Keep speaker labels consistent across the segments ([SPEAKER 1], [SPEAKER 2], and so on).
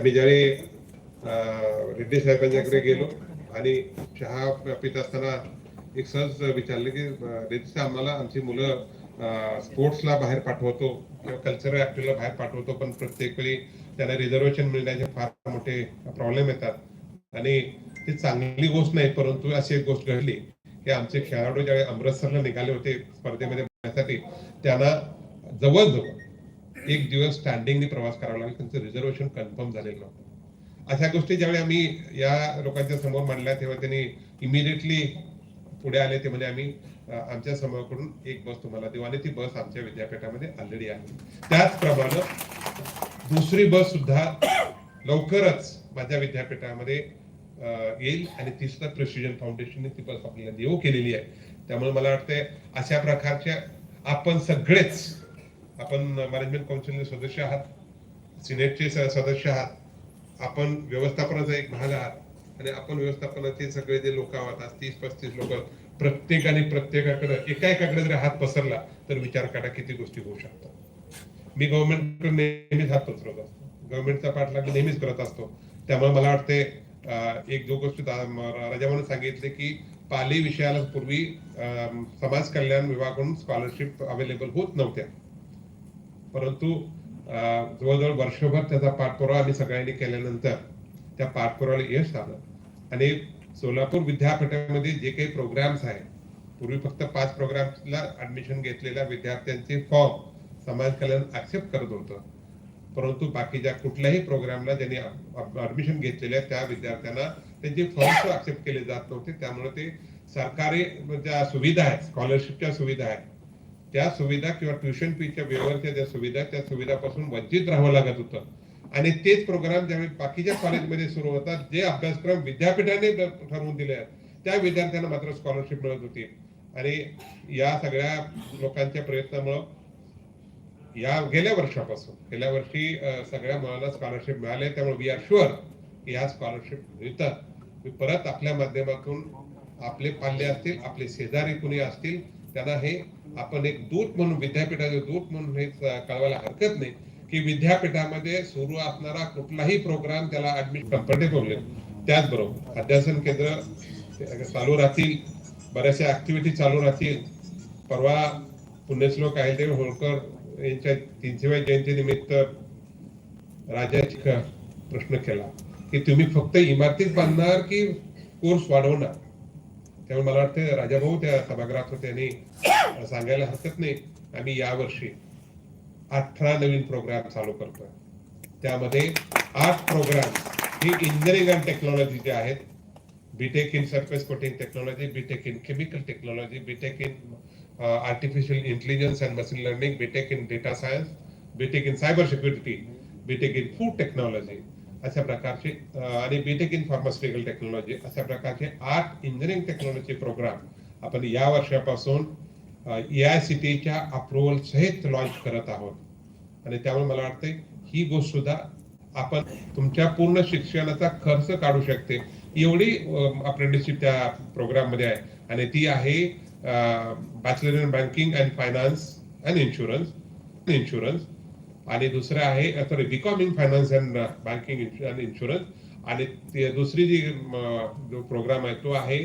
[SPEAKER 1] आम्ही ज्यावेळी अं, रेड्डी साहेबांच्याकडे गेलो आणि चहा पित असताना एक सहज विचारलं की रेड्डी साहेब आम्हाला आमची मुलं स्पोर्ट्सला बाहेर पाठवतो किंवा कल्चरल ऍक्टिव्हला बाहेर पाठवतो पण प्रत्येक वेळी त्यांना रिझर्वेशन मिळण्याचे फार मोठे प्रॉब्लेम येतात. आणि ती चांगली गोष्ट नाही परंतु अशी एक गोष्ट घडली की आमचे खेळाडू ज्यावेळी अमृतसरला निघाले होते स्पर्धेमध्ये त्यांना जवळजवळ एक दिवस स्टँडिंगने प्रवास करावा लागला त्यांचं रिझर्वेशन कन्फर्म झालेलं नव्हतं. अशा गोष्टी ज्यावेळी आम्ही या लोकांच्या समोर मांडल्या तेव्हा त्यांनी इमिडिएटली पुढे आले ते म्हणजे आम्ही आमच्या समोरकडून एक बस तुम्हाला देऊ आणि ती बस आमच्या विद्यापीठामध्ये ऑलरेडी आहे. त्याचप्रमाणे दुसरी बस सुद्धा लवकरच माझ्या विद्यापीठामध्ये येईल आणि ती सुद्धा प्रेसिजन फाउंडेशनने ती बस आपल्याला देऊ केलेली आहे. त्यामुळे मला वाटतंय अशा प्रकारच्या आपण सगळेच आपण मॅनेजमेंट काउन्सिलचे सदस्य आहात सिनेटचे सदस्य आहात आपण व्यवस्थापनाचा एक भाग आहात आणि आपण व्यवस्थापनाचे सगळे जे लोक आहात आज तीस पस्तीस लोक प्रत्येकाने प्रत्येकाकडे एका एकाकडे जर हात पसरला तर विचार करा किती गोष्टी होऊ शकतात. मी गव्हर्नमेंटकडे नेहमीच हात पसरत असतो. गव्हर्नमेंटचा पाठलाग मी नेहमीच करत असतो. त्यामुळे मला वाटते एक जो गोष्ट दा- राजा म्हणून सांगितले की पाली विषयाला पूर्वी समाज कल्याण विभागाकडून स्कॉलरशिप अवेलेबल होत नव्हत्या. परंतु जवळजवळ वर्षभर त्याचा पाठपुरावा आम्ही सगळ्यांनी केल्यानंतर त्या पाठपुराव्याला यश आलं. आणि सोलापूर विद्यापीठामध्ये जे काही प्रोग्राम्स आहेत पूर्वी फक्त पाच प्रोग्राम्सला ऍडमिशन घेतलेल्या विद्यार्थ्यांचे फॉर्म समाज कल्याण ऍक्सेप्ट करत होतं. परंतु बाकीच्या कुठल्याही प्रोग्रामला ज्यांनी ऍडमिशन घेतलेल्या त्या विद्यार्थ्यांना त्यांचे फॉर्म ऍक्सेप्ट केले जात नव्हते. त्यामुळे ते सरकारी ज्या सुविधा आहेत स्कॉलरशिपच्या सुविधा आहेत त्या सुविधा किंवा ट्युशन फीच्या वेवरच्या ज्या सुविधा त्या सुविधापासून वंचित राहावं लागत होतं. आणि तेच प्रोग्राम ज्यावेळी बाकीच्या कॉलेजमध्ये सुरू होतात जे अभ्यासक्रम विद्यापीठाने ठरवून दिले आहेत त्या विद्यार्थ्यांना मात्र स्कॉलरशिप मिळत होती. आणि या सगळ्या लोकांच्या प्रयत्नामुळं या गेल्या वर्षापासून गेल्या वर्षी सगळ्या मुलांना स्कॉलरशिप मिळाले त्यामुळे वी आर शुअर की या स्कॉलरशिप मिळतात. परत आपल्या माध्यमातून आपले पाल्य असतील आपले शेजारी कुणी असतील त्यांना हे आपण एक दूत म्हणून विद्यापीठाचे दूत म्हणून हे कळवायला हरकत नाही की विद्यापीठामध्ये सुरू असणारा कुठलाही प्रोग्राम त्याला ऍडमिट कम्फर्टेबल त्याचबरोबर अध्यासन केंद्र चालू राहतील बऱ्याचशा ऍक्टिव्हिटी चालू राहतील. परवा पुण्यश्लोक अहिलदेव होळकर यांच्या तीनशेव्या जयंती निमित्त राजाची प्रश्न केला की तुम्ही फक्त इमारतीच बांधणार की कोर्स वाढवणार? त्यामुळे मला वाटतं राजाभाऊ त्या सभागृहात होते आणि सांगायला हरकत नाही. आम्ही यावर्षी अठरा नवीन प्रोग्राम चालू करतोय. त्यामध्ये आठ प्रोग्राम ही इंजिनिअरिंग अँड टेक्नॉलॉजीचे आहेत BTech in surface coating technology BTech in chemical technology BTech in artificial intelligence and machine learning BTech in data science BTech in cyber security BTech in food technology अशा प्रकारचे आणि BTech in pharmaceutical technology अशा प्रकारचे आठ engineering technology programme आपण या वर्षापासून A I C टीच्या अप्रुव्हल सहित लॉन्च करत आहोत. आणि त्यामुळे मला वाटतंय ही गोष्ट सुद्धा आपण तुमच्या पूर्ण शिक्षणाचा खर्च काढू शकते. एवढी अप्रेंटिसशिप त्या प्रोग्राममध्ये आहे. आणि ती आहे bachelor in banking and finance and insurance insurance आणि दुसरं आहे sorry BCom in finance and banking and insurance आणि ते दुसरी जी जो प्रोग्राम आहे तो आहे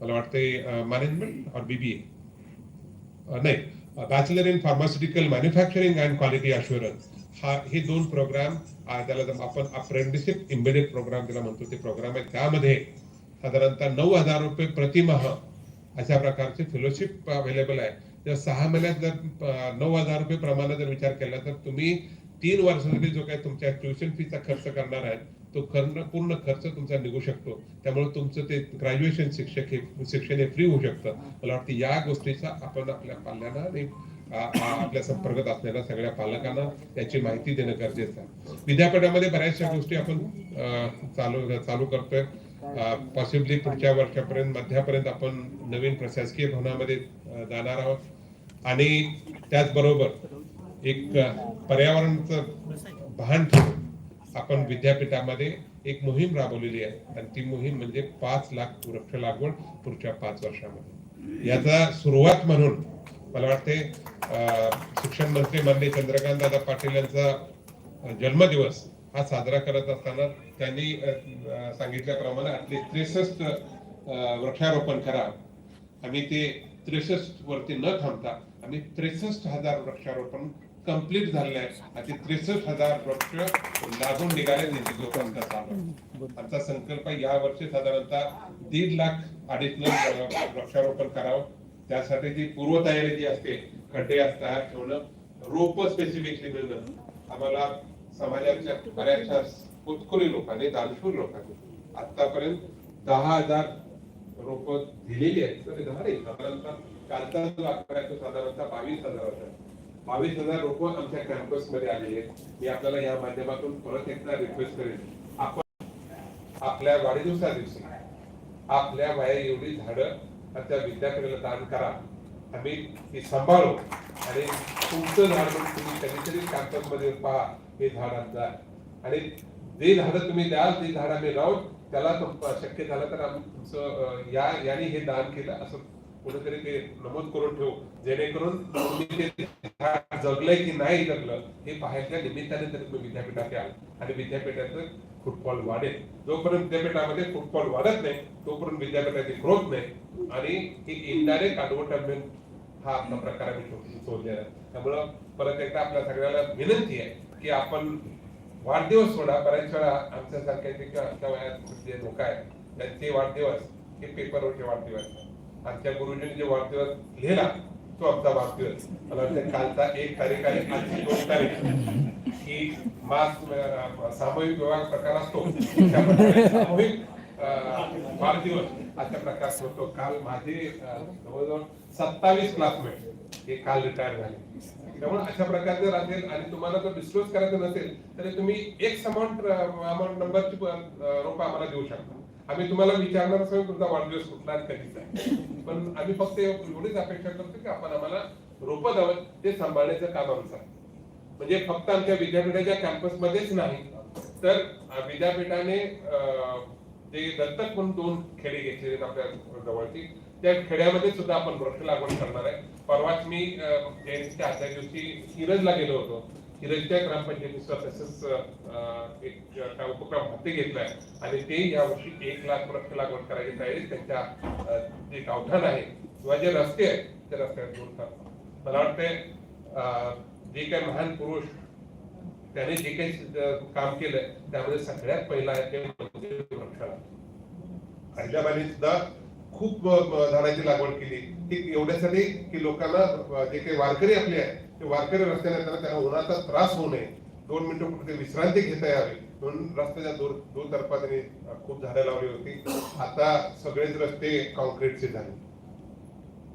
[SPEAKER 1] मला वाटते मॅनेजमेंट और बीबीए नाही bachelor in pharmaceutical manufacturing and quality assurance हा हे दोन प्रोग्राम त्याला जर आपण अप्रेंटिसशिप इम्बेडेड प्रोग्राम त्याला म्हणतो ते प्रोग्राम आहे. त्यामध्ये साधारणतः नऊ हजार रुपये प्रतिमाह अशा प्रकारचे फेलोशिप अवेलेबल आहे. जर सहा महिन्यात जर नऊ हजार रुपये प्रमाणे जर विचार केला तर तुम्ही तीन वर्षासाठी जो काही तुमच्या ट्युशन फीचा खर्च करणार आहे तो खर्च पूर्ण खर्च तुमचा निघू शकतो. त्यामुळे तुमचं ते ग्रॅज्युएशन शिक्षक हे शिक्षण हे फ्री होऊ शकतं. मला वाटतं या गोष्टीचा आपण आपल्या पाल्यांना आणि आपल्या संपर्कात असलेल्या सगळ्या पालकांना त्याची माहिती देणं गरजेचं आहे. विद्यापीठामध्ये बऱ्याचशा गोष्टी आपण चालू चालू करतोय. पॉसिबली पुढच्या वर्षापर्यंत मध्यापर्यंत आपण नवीन प्रशासकीय भवनामध्ये जाणार आहोत. आणि त्याचबरोबर एक पर्यावरणाचं भान ठेवून आपण विद्यापीठामध्ये एक मोहीम राबवलेली आहे. आणि ती मोहीम म्हणजे पाच लाख वृक्ष लागवड पुढच्या पाच वर्षामध्ये. याचा सुरुवात म्हणून मला वाटते शिक्षण मंत्री माननीय चंद्रकांत दादा पाटील यांचा जन्मदिवस हा साजरा करत असताना त्यांनी सांगितल्याप्रमाणे आपले त्रेसष्ट वृक्षारोपण करा. आम्ही ते त्रेसष्ट वरती न थांबता आम्ही त्रेसष्ट हजार वृक्षारोपण कंप्लीट झालेलं आहे. आणि त्रेसष्ट हजार वृक्ष लागून निघाले लोकांचा चालू आमचा संकल्प या वर्षी साधारणतः दीड लाख अडीच लाख वृक्षारोपण करावं. त्यासाठी जी पूर्वतयारी जी असते खड्डे असतात ठेवणं रोप स्पेसिफिकली मिळणं. आम्हाला समाजाच्या बऱ्याचशा उत्कुली लोकांनी दानशूर लोकांनी आतापर्यंत दहा हजार रोप दिलेली आहेत. तर झाले साधारणतः कालचा आकडा तो साधारणतः बावीस हजार बावीस हजार रोप आमच्या कॅम्पसमध्ये आलेली आहेत. मी आपल्याला या माध्यमातून परत एकदा रिक्वेस्ट करेन. आपण आपल्या वाढदिवसा दिवशी आपल्या बाहेर एवढी झाडं त्या विद्यापीठाला दान करा. आम्ही ती सांभाळू. आणि तुमचं झाड म्हणून तुम्ही कधीतरी कॅम्पसमध्ये पहा. हे झाड आमचं आणि जे झाडं तुम्ही द्याल ते झाड आम्ही लावून त्याला शक्य झालं तर तुमचं या याने हे दान केलं असं कुठेतरी ते नमूद करून ठेवू. जेणेकरून तुम्ही ते जगलंय की नाही जगलं हे पाहायच्या निमित्ताने तरी तुम्ही विद्यापीठात याल. आणि विद्यापीठाचं फुटबॉल वाढेल. जोपर्यंत विद्यापीठामध्ये फुटबॉल वाढत नाही तोपर्यंत विद्यापीठाची ग्रोथ नाही. आणि एक इनडायरेक्ट ऍडव्हर्टाइजमेंट हा आपला प्रकार आम्ही शोधलेला त्यामुळं परत एकदा आपल्या सगळ्याला विनंती आहे की आपण वाढदिवस सोडा. बऱ्याच वेळा आमच्यासारख्या जे आमच्या वयात जे लोक आहेत त्यांचे वाढदिवस हे पेपरवरचे वाढदिवस आमच्या गुरुजींनी जे वाढदिवस लिहिला तो आमचा वाढदिवस. मला वाटतं कालचा एक तारीख आहे आजची दोन तारीख. ही मास सामूहिक विवाह प्रकार असतो. सामूहिक वाढदिवस. अशा प्रकारचा होतो. काल माझे जवळजवळ सत्तावीस क्लासमेट हे काल रिटायर झाले. त्यामुळे अशा जर राहतील आणि तुम्हाला जर डिस्क्लोज करायचं नसेल तर तुम्ही एक अमाऊंट अमाऊंट नंबरची रोप आम्हाला देऊ शकता. आम्ही तुम्हाला विचारणार असं तुमचा वाढदिवस कुठला आणि कधीचा आहे? पण आम्ही फक्त एवढीच अपेक्षा करतो की आपण आम्हाला रोपं द्यावं ते सांभाळण्याचं काम आमचं आहे. म्हणजे फक्त आमच्या विद्यापीठाच्या कॅम्पस मध्येच नाही तर विद्यापीठाने ते दत्तक म्हणून दोन खेडे घेतलेले आहेत आपल्या जवळची. त्या खेड्यामध्ये सुद्धा आपण वृक्ष लागवड करणार आहे. परवाच मी जयंतीच्या आदल्या दिवशी हिरजला गेलो होतो. हिरजच्या ग्रामपंचायतीचा तसंच अं, एक काय उपक्रम हाती घेतलाय आणि ते यावर्षी एक लाख वृक्ष लागवड करायची तयारी त्यांच्या जे गावठाण आहे किंवा जे रस्ते आहेत त्या रस्त्यावर दोन करतात मला वाटतंय अं, जे काही महान पुरुष त्याने जे काही काम केलं त्यामध्ये सगळ्यात पहिला आहे ते म्हणजे वृक्षारोपण. हैदराबादने सुद्धा खूप झाडाची लागवड केली. ती एवढ्यासाठी की लोकांना जे काही वारकरी आपले आहेत ते वारकरी रस्त्याने येताना त्यांना उन्हाचा त्रास होऊ नये. दोन मिनिटं कुठे विश्रांती घेता यावी. म्हणून रस्त्याच्या दूर दुतर्फा त्यांनी अं, खूप झाडं लावली होती. आता सगळेच रस्ते कॉन्क्रीटचे झाले.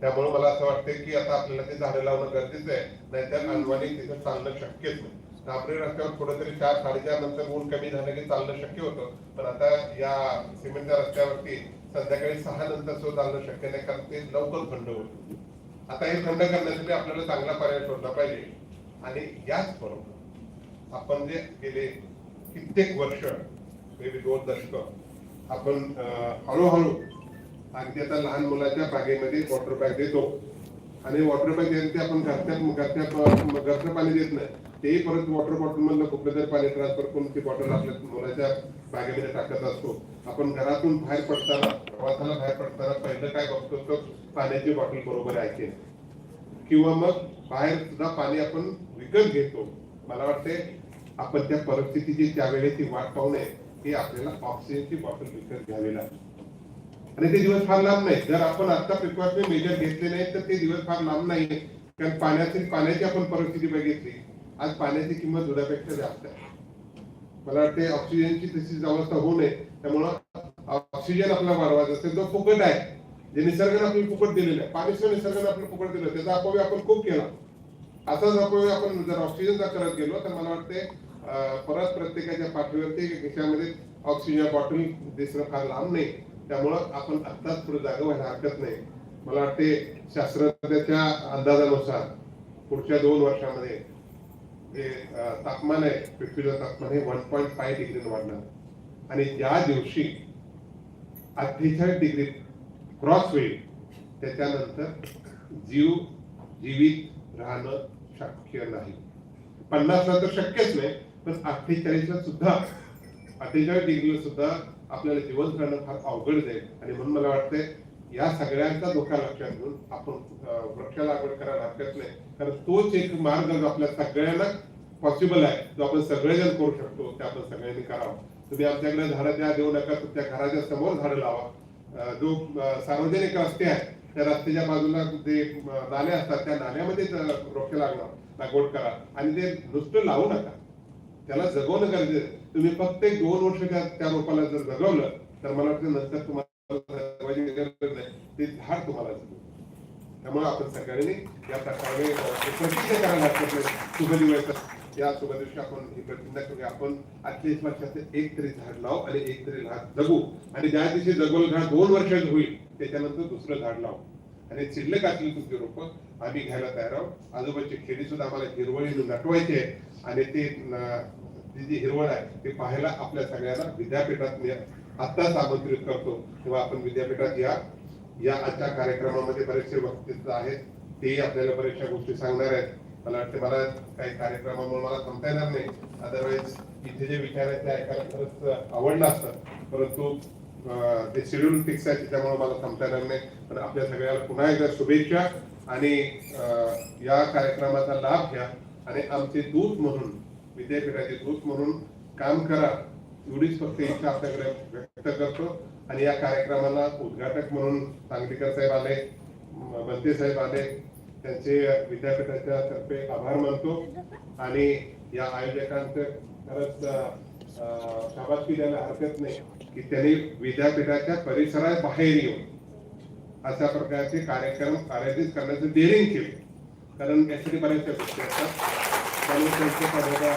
[SPEAKER 1] त्यामुळे मला असं वाटतं की आता आपल्याला ते झाडं लावणं गरजेचं आहे. नाहीतर अनवाणी तिथं चालणं शक्यच नाही. कापरी रस्त्यावर थोडं तरी चार साडेचार नंतर ऊन कमी झालं की चालणं शक्य होतं. पण आता या सिमेंटच्या रस्त्यावरती संध्याकाळी सहा नंतर सुद्धा चालणं शक्य नाही कारण ते लवकर थंड होतं आता हे थंड करण्यासाठी आपल्याला चांगला पर्याय शोधला पाहिजे. आणि याच बरोबर आपण जे गेले कित्येक वर्ष मेबी दोन दशक आपण हळूहळू अगदी आता लहान मुलाच्या बागेमध्ये वॉटर बॅग देतो. आणि वॉटर बॅग देत ते आपण घरच्या घरच्या घरचं पाणी देत नाही. तेही परत वॉटर बॉटल मधलं कुठलं तर पाणी ट्रान्सफर करून ती बॉटल आपल्या मुलाच्या बागेमध्ये टाकत असतो आपण घरातून बाहेर पडताना प्रवासाला बाहेर पडताना पहिलं काय बघतो तर पाण्याची बॉटल बरोबर आहे की किंवा मग बाहेर सुद्धा पाणी आपण विकत घेतो. मला वाटते आपण त्या परिस्थितीची त्यावेळेची वाट पाहू नये हे आपल्याला ऑक्सिजनची बॉटल विकत घ्यावी लागेल. आणि ते दिवस फार लांब नाही. जर आपण आता प्रिकॉशनरी मेजर घेतले नाही तर ते दिवस फार लांब नाही. कारण पाण्याची पाण्याची आपण परिस्थिती बघितली. आज पाण्याची किंमत दुधापेक्षा जास्त आहे. मला वाटते ऑक्सिजनची तशीच अवस्था होऊ नये त्यामुळं ऑक्सिजन आपला वाढवायचा असेल तो फुकट आहे. जे निसर्गाने आपल्याला फुकट दिलेलं आहे. पाणी सुद्धा निसर्गाने आपल्याला फुकट दिलं त्याचा अपव्य आपण खूप केला. असाच अपव्य आपण जर ऑक्सिजनचा करत गेलो तर मला वाटते परत प्रत्येकाच्या पाठीवरती खिशामध्ये ऑक्सिजन बॉटल दिसणं फार लांब नाही. त्यामुळं आपण आत्ताच पुढे जागा व्हायला हरकत नाही. मला वाटते शास्त्रज्ञाच्या अंदाजानुसार पुढच्या दोन वर्षामध्ये जे तापमान आहे पृथ्वीचं तापमान हे वन पॉईंट फाय डिग्री वाढणार आणि ज्या दिवशी अठ्ठेचाळीस डिग्री क्रॉस होईल त्याच्यानंतर जीव जीवित राहणं शक्य नाही. पन्नास तर शक्यच नाही पण अठ्ठेचाळीसला सुद्धा अठ्ठेचाळीस डिग्रीला सुद्धा आपल्याला जीवन करणं फार अवघड जाईल. आणि म्हणून मला वाटतंय या सगळ्यांचा धोका लक्षात घेऊन आपण वृक्ष लागवड करायला हरकत नाही. कारण तोच एक मार्ग जो आपल्या सगळ्यांना पॉसिबल आहे जो आपण सगळेजण करू शकतो ते आपण सगळ्यांनी करावं. तुम्ही आमच्याकडे झाडं द्या देऊ नका तुमच्या घराच्या समोर झाडं लावा. जो सार्वजनिक रस्ते आहेत त्या रस्त्याच्या बाजूला जे अं, नाले असतात त्या नाल्यामध्ये वृक्ष लागणार लागवड करा. आणि ते नुसतं लावू नका. त्याला जगवणं गरजेचं तुम्ही फक्त एक दोन वर्ष त्या रोपाला जर जगवलं तर मला वाटतं नंतर तुम्हाला गरज नाही ते हार तुम्हाला त्यामुळे आपण सगळ्यांनी या प्रकारे प्रतिज्ञा करायला हरकत शुभ दिवस या शुभ दिवशी आपण ही प्रतिज्ञा करूया आपण अठ्ठावीस वर्षाचे एक तरी झाड लाव आणि एक तरी झाड जगू आणि ज्या दिवशी जगवलं झाड दोन वर्षाचं होईल त्याच्यानंतर दुसरं झाड लाव आणि शिल्लक असलेली तुमची रोप आम्ही घ्यायला तयार आहोत आजोबाची खेडी सुद्धा आम्हाला हिरवळी नटवायची आहे आणि ते जी हिरवळ आहे ते पाहायला आपल्या सगळ्यांना विद्यापीठात आत्ताच आमंत्रित करतो. तेव्हा आपण विद्यापीठात या. या आजच्या कार्यक्रमामध्ये बरेचसे वक्तृत्व आहेत. तेही आपल्याला बऱ्याचशा गोष्टी सांगणार आहेत. मला वाटतं मला काही कार्यक्रमामुळे मला थांबता येणार नाही. अदरवाईज इथे जे विचार आहेत ते ऐकायला खरंच आवडलं असतं. परंतु ते शेड्यूल फिक्स आहे त्याच्यामुळे मला थांबता येणार नाही. पण आपल्या सगळ्याला पुन्हा एकदा शुभेच्छा आणि या कार्यक्रमाचा लाभ घ्या. आणि आमचे दूत म्हणून विद्यापीठाचे दूत म्हणून काम करा. एवढीच फक्त इच्छा आपल्याकडे व्यक्त करतो. आणि या कार्यक्रमाला उद्घाटक म्हणून सांगलीकर साहेब आले म- बनते साहेब आले. त्यांचे विद्यापीठाच्या तर्फे आभार मानतो. आणि या आयोजकांचं खरंच अं, शाबासकी द्यायला हरकत नाही की त्यांनी विद्यापीठाच्या परिसरात बाहेर येऊन अशा प्रकारचे कार्यक्रम आयोजित करण्याचं डेअरिंग केले. कारण त्यासाठी बऱ्याचशा गोष्टी असतात. त्यामुळे त्यांच्या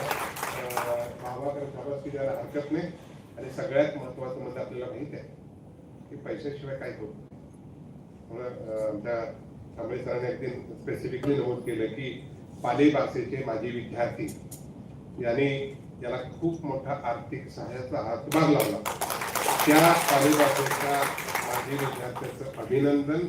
[SPEAKER 1] पदाला भावाकडे शाबासकी द्यायला हरकत नाही. आणि सगळ्यात महत्वाचं म्हणजे आपल्याला माहीत आहे की पैशाशिवाय काय होत म्हणून आमच्या कांबळे सरांनी अगदी स्पेसिफिकली नमूद केलं की पाले भाषेचे माजी विद्यार्थी यांनी याला खूप मोठा आर्थिक सहाय्याचा हातभार लावला. त्या पाले भाषेच्या माजी विद्यार्थ्यांचं अभिनंदन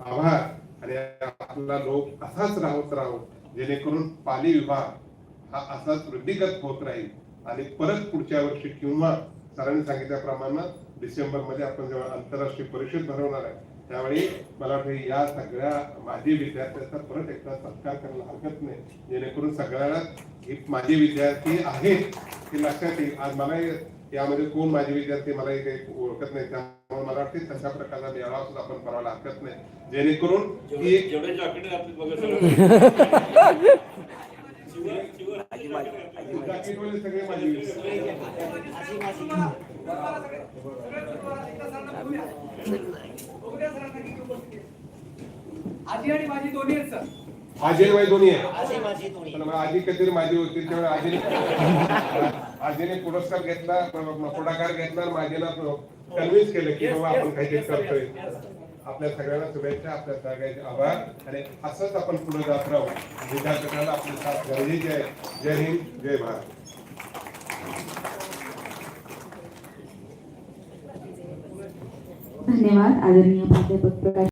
[SPEAKER 1] आभार. आणि आपला लोक असाच राहत राहो जेणेकरून पाली विभाग हा असाच वृद्धिगत होत राहील. आणि परत पुढच्या वर्षी किंवा सरांनी सांगितल्याप्रमाणे डिसेंबरमध्ये आपण जेव्हा आंतरराष्ट्रीय परिषद भरवणार आहे त्यावेळी मला वाटतं या सगळ्या माजी विद्यार्थ्यांचा परत एकदा सत्कार करायला हरकत नाही. जेणेकरून सगळ्याला हे माझे विद्यार्थी आहेत हे लक्षात येईल. आज मला यामध्ये कोण माझे विद्यार्थी मला हे काही ओळखत नाही त्यामुळे मला वाटते तशा प्रकारचा मेळावा सुद्धा आपण करायला हरकत नाही. जेणेकरून ही एक
[SPEAKER 2] जेवढे जॉकेट घातले बघा सगळं चिवर
[SPEAKER 1] जाकीटवाले सगळे माझे विद्यार्थी
[SPEAKER 3] आजी आणि माझी दोन्ही आहेत सर.
[SPEAKER 1] आजी आणि माझी दोन्ही आहे
[SPEAKER 4] आजी माझी
[SPEAKER 1] पण आजी कधीतरी माझी होती त्यावेळी आजीने आजीने पुरस्कार घेतला पुढाकार घेतला आणि माझीला कन्व्हिन्स केलं की बाबा आपण काहीतरी करतोय. आपल्या सगळ्यांना शुभेच्छा आपल्या सगळ्यांचे आभार. आणि असंच आपण पुढे जात राहू. विद्यापीठाला आपली साथ गरजेची आहे जय हिंद जय भारत.
[SPEAKER 5] धन्यवाद. आदरणीय प्राध्यापक प्रकाश